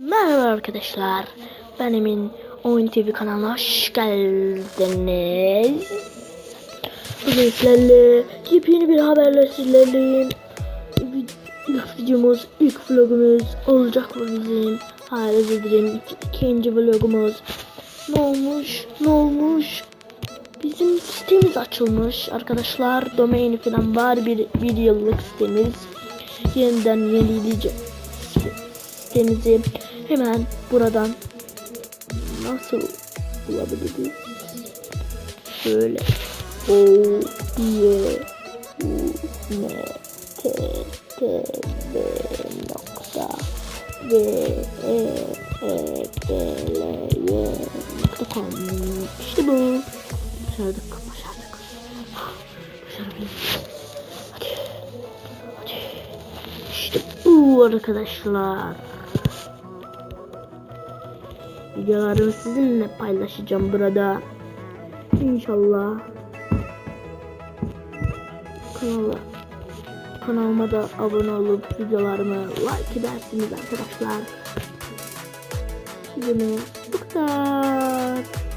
Merhaba arkadaşlar. Ben Emin. Oyun TV kanalına hoş geldiniz. Bugün sizlerle yepyeni bir haberle sizlerleyim. İlk videomuz, ilk vlogumuz olacak bu bizim. Dilerim. İki- ikinci vlogumuz. Ne olmuş? Ne olmuş? Bizim sitemiz açılmış arkadaşlar. Domaini falan var bir, bir yıllık sitemiz. Yeniden yenileyecek sitemizi hemen buradan nasıl bulabiliriz? Şöyle. O diye u n t t b nokta v e e g l y nokta com. İşte bu. Başardık başardık başarabiliriz hadi. Hadi. İşte bu arkadaşlar videolarımı sizinle paylaşacağım burada İnşallah kanala kanalıma da abone olup videolarımı like edersiniz arkadaşlar. Şimdi bu kadar.